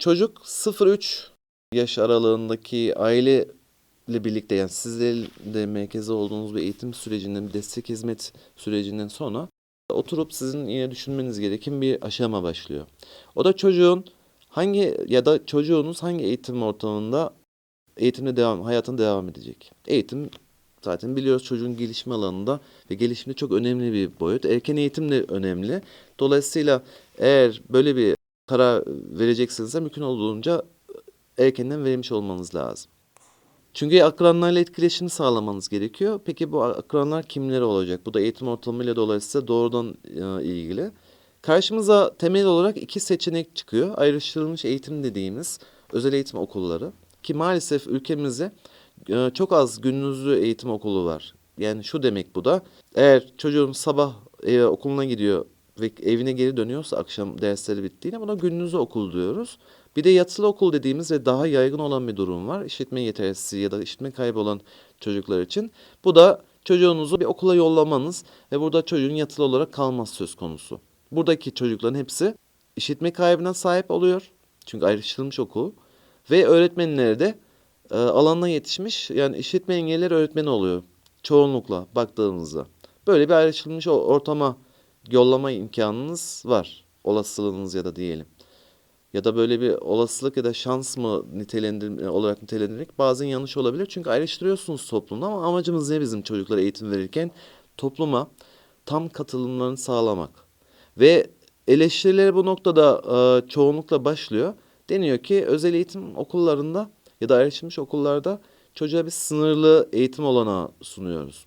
Çocuk 0-3 yaş aralığındaki aile ile birlikte yani sizlerin de merkeze olduğunuz bir eğitim sürecinden, bir destek hizmet sürecinden sonra oturup sizin yine düşünmeniz gereken bir aşama başlıyor. O da çocuğun hangi ya da çocuğunuz hangi eğitim ortamında eğitimde devam, hayatına devam edecek. Eğitim zaten biliyoruz çocuğun gelişme alanında ve gelişimde çok önemli bir boyut. Erken eğitim de önemli. Dolayısıyla eğer böyle bir karar vereceksinizse mümkün olduğunca erkenden vermiş olmanız lazım. Çünkü akranlarla etkileşimi sağlamanız gerekiyor. Peki bu akranlar kimleri olacak? Bu da eğitim ortamıyla dolayısıyla doğrudan e, ilgili. Karşımıza temel olarak iki seçenek çıkıyor. Ayrıştırılmış eğitim dediğimiz özel eğitim okulları. Ki maalesef ülkemizde e, çok az gündüzlü eğitim okulu var. Yani şu demek bu da. Eğer çocuğun sabah e, okuluna gidiyor ve evine geri dönüyorsa akşam dersleri bittiğinde buna gündüzlü okul diyoruz. Bir de yatılı okul dediğimiz ve daha yaygın olan bir durum var. İşitme yetersizliği ya da işitme kaybı olan çocuklar için. Bu da çocuğunuzu bir okula yollamanız ve burada çocuğun yatılı olarak kalması söz konusu. Buradaki çocukların hepsi işitme kaybına sahip oluyor. Çünkü ayrıştırılmış okul. Ve öğretmenleri de e, alanına yetişmiş yani işitme engelleri öğretmeni oluyor. Çoğunlukla baktığımızda. Böyle bir ayrıştırılmış ortama yollama imkanınız var. Olasılığınız ya da diyelim. Ya da böyle bir olasılık ya da şans mı nitelendir olarak nitelendirmek bazen yanlış olabilir. Çünkü ayrıştırıyorsunuz toplumda ama amacımız ne bizim çocuklara eğitim verirken? Topluma tam katılımlarını sağlamak. Ve eleştiriler bu noktada e, çoğunlukla başlıyor. Deniyor ki özel eğitim okullarında ya da ayrıştırılmış okullarda çocuğa bir sınırlı eğitim olanağı sunuyoruz.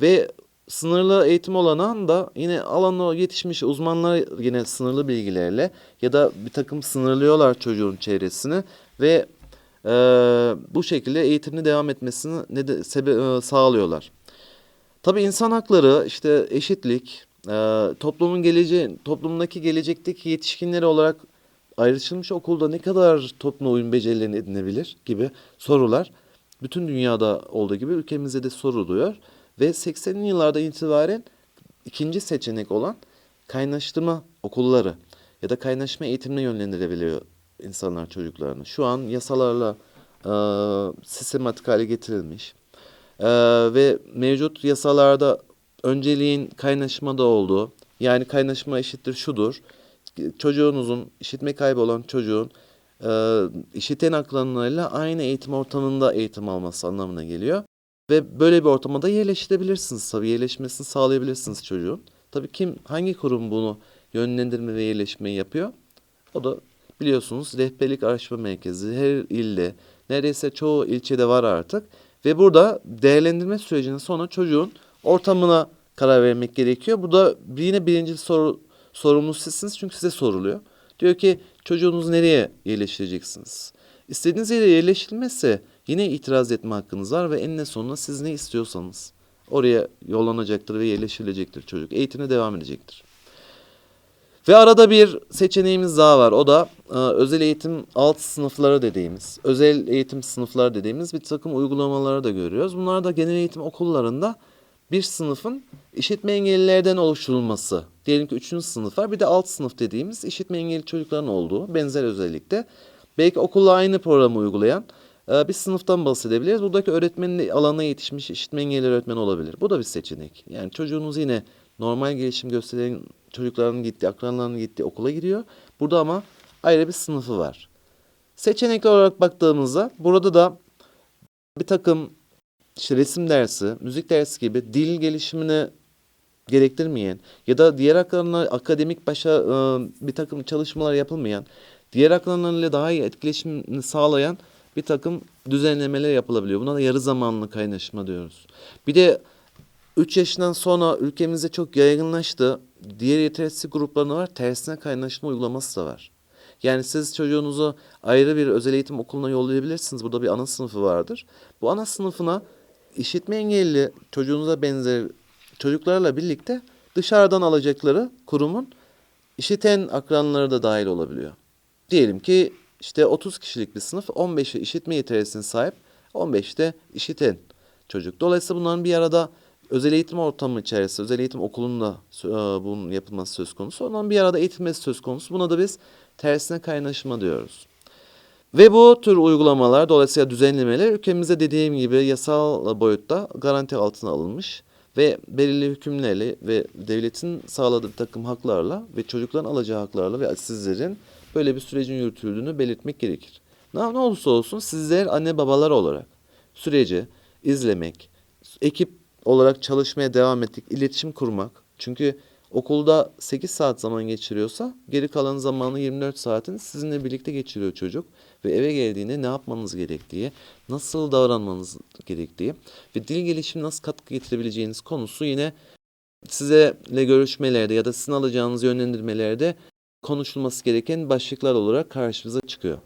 Ve sınırlı eğitim olanağı da yine alanına yetişmiş uzmanlar yine sınırlı bilgilerle ya da bir takım sınırlıyorlar çocuğun çevresini ve e, bu şekilde eğitimini devam etmesini ne de, sebe- e, sağlıyorlar. Tabii insan hakları, işte eşitlik, e, toplumun geleceği, toplumdaki gelecekteki yetişkinleri olarak ayrışılmış okulda ne kadar topluma uyum becerilerini edinebilir gibi sorular bütün dünyada olduğu gibi ülkemizde de soruluyor. Ve 80'li yıllardan itibaren ikinci seçenek olan kaynaştırma okulları ya da kaynaşma eğitimine yönlendirebiliyor insanlar çocuklarını. Şu an yasalarla e, sistematik hale getirilmiş. Ee, ve mevcut yasalarda önceliğin kaynaşmada olduğu, yani kaynaşma eşittir şudur. Çocuğunuzun, işitme kaybı olan çocuğun e, işiten akranlarıyla aynı eğitim ortamında eğitim alması anlamına geliyor. Ve böyle bir ortama da yerleştirebilirsiniz tabii. Yerleşmesini sağlayabilirsiniz çocuğun. Tabii kim, hangi kurum bunu yönlendirme ve yerleşmeyi yapıyor? O da biliyorsunuz rehberlik araştırma merkezi her ilde, neredeyse çoğu ilçede var artık. Ve burada değerlendirme sürecinin sonra çocuğun ortamına karar vermek gerekiyor. Bu da yine birinci soru, sorumlu sizsiniz çünkü size soruluyor. Diyor ki çocuğunuzu nereye yerleştireceksiniz? İstediğiniz yere yerleştirilmezse yine itiraz etme hakkınız var ve eninde sonunda siz ne istiyorsanız oraya yollanacaktır ve yerleştirilecektir çocuk. Eğitimine devam edecektir. Ve arada bir seçeneğimiz daha var. O da e, özel eğitim alt sınıfları dediğimiz, özel eğitim sınıfları dediğimiz bir takım uygulamaları da görüyoruz. Bunlar da genel eğitim okullarında bir sınıfın işitme engellilerden oluşturulması. Diyelim ki üçüncü sınıf var. Bir de alt sınıf dediğimiz işitme engelli çocukların olduğu benzer özellikle. Belki okulla aynı programı uygulayan bir sınıftan bahsedebiliriz. Buradaki öğretmenin alanına yetişmiş işitme engelli öğretmen olabilir. Bu da bir seçenek. Yani çocuğunuz yine normal gelişim gösteren çocukların gittiği, akranlarının gittiği okula giriyor. Burada ama ayrı bir sınıfı var. Seçenekler olarak baktığımızda burada da bir takım işte resim dersi, müzik dersi gibi dil gelişimini gerektirmeyen ya da diğer akranlar akademik başa e, bir takım çalışmalar yapılmayan, diğer akranlarla daha iyi etkileşimini sağlayan bir takım düzenlemeler yapılabiliyor. Buna da yarı zamanlı kaynaşma diyoruz. Bir de 3 yaşından sonra ülkemizde çok yaygınlaştı. Diğer yetersiz gruplarına var. Tersine kaynaşma uygulaması da var. Yani siz çocuğunuzu ayrı bir özel eğitim okuluna yollayabilirsiniz. Burada bir ana sınıfı vardır. Bu ana sınıfına işitme engelli çocuğunuza benzer çocuklarla birlikte dışarıdan alacakları kurumun işiten akranları da dahil olabiliyor. Diyelim ki işte 30 kişilik bir sınıf 15'i işitme yeterisine sahip 15'te işiten çocuk. Dolayısıyla bunların bir arada özel eğitim ortamı içerisinde, özel eğitim okulunda e, bunun yapılması söz konusu. Ondan bir arada eğitilmesi söz konusu. Buna da biz tersine kaynaşma diyoruz. Ve bu tür uygulamalar dolayısıyla düzenlemeler ülkemizde dediğim gibi yasal boyutta garanti altına alınmış ve belirli hükümlerle ve devletin sağladığı bir takım haklarla ve çocukların alacağı haklarla ve sizlerin böyle bir sürecin yürütüldüğünü belirtmek gerekir. Ne, ne olursa olsun sizler anne babalar olarak süreci izlemek, ekip olarak çalışmaya devam ettik, iletişim kurmak. Çünkü okulda 8 saat zaman geçiriyorsa geri kalan zamanı 24 saatin sizinle birlikte geçiriyor çocuk. Ve eve geldiğinde ne yapmanız gerektiği, nasıl davranmanız gerektiği ve dil gelişimi nasıl katkı getirebileceğiniz konusu yine sizle görüşmelerde ya da sizin alacağınız yönlendirmelerde konuşulması gereken başlıklar olarak karşımıza çıkıyor.